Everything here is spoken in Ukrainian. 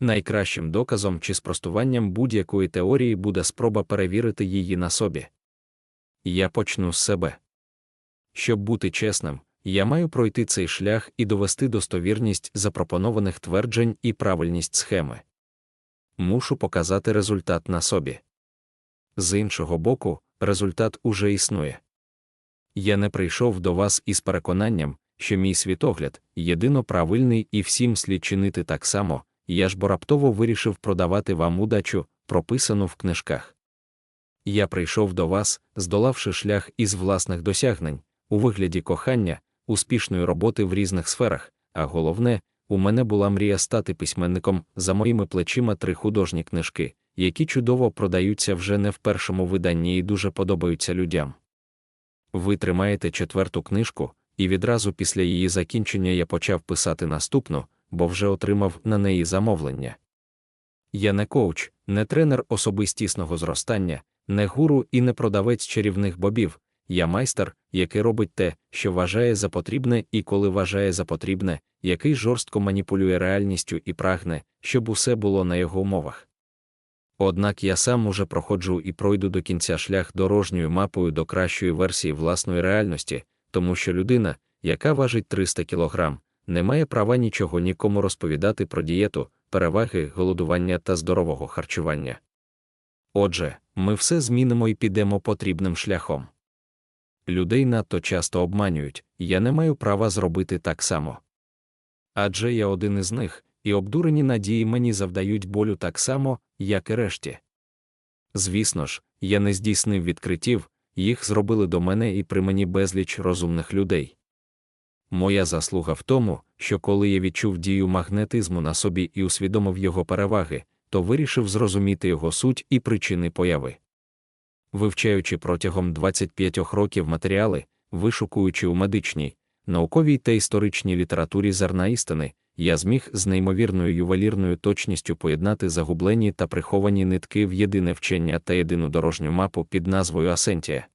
Найкращим доказом чи спростуванням будь-якої теорії буде спроба перевірити її на собі. Я почну з себе. Щоб бути чесним, я маю пройти цей шлях і довести достовірність запропонованих тверджень і правильність схеми. Мушу показати результат на собі. З іншого боку, результат уже існує. Я не прийшов до вас із переконанням, що мій світогляд єдино правильний і всім слід чинити так само, я ж бо раптово вирішив продавати вам удачу, прописану в книжках. Я прийшов до вас, здолавши шлях із власних досягнень, у вигляді кохання, успішної роботи в різних сферах, а головне, у мене була мрія стати письменником за моїми плечима три художні книжки, які чудово продаються вже не в першому виданні і дуже подобаються людям. Ви тримаєте четверту книжку, і відразу після її закінчення я почав писати наступну, бо вже отримав на неї замовлення. Я не коуч, не тренер особистісного зростання, не гуру і не продавець чарівних бобів. Я майстер, який робить те, що вважає за потрібне, і коли вважає за потрібне, який жорстко маніпулює реальністю і прагне, щоб усе було на його умовах. Однак я сам уже проходжу і пройду до кінця шлях дорожньою мапою до кращої версії власної реальності, тому що людина, яка важить 300 кг, не має права нічого нікому розповідати про дієту, переваги, голодування та здорового харчування. Отже, ми все змінимо і підемо потрібним шляхом. Людей надто часто обманюють, я не маю права зробити так само. Адже я один із них, і обдурені надії мені завдають болю так само, як і решті. Звісно ж, я не здійснив відкриттів, їх зробили до мене і при мені безліч розумних людей. Моя заслуга в тому, що коли я відчув дію магнетизму на собі і усвідомив його переваги, то вирішив зрозуміти його суть і причини появи. Вивчаючи протягом 25 років матеріали, вишукуючи у медичній, науковій та історичній літературі зерна істини, я зміг з неймовірною ювелірною точністю поєднати загублені та приховані нитки в єдине вчення та єдину дорожню мапу під назвою Асентія.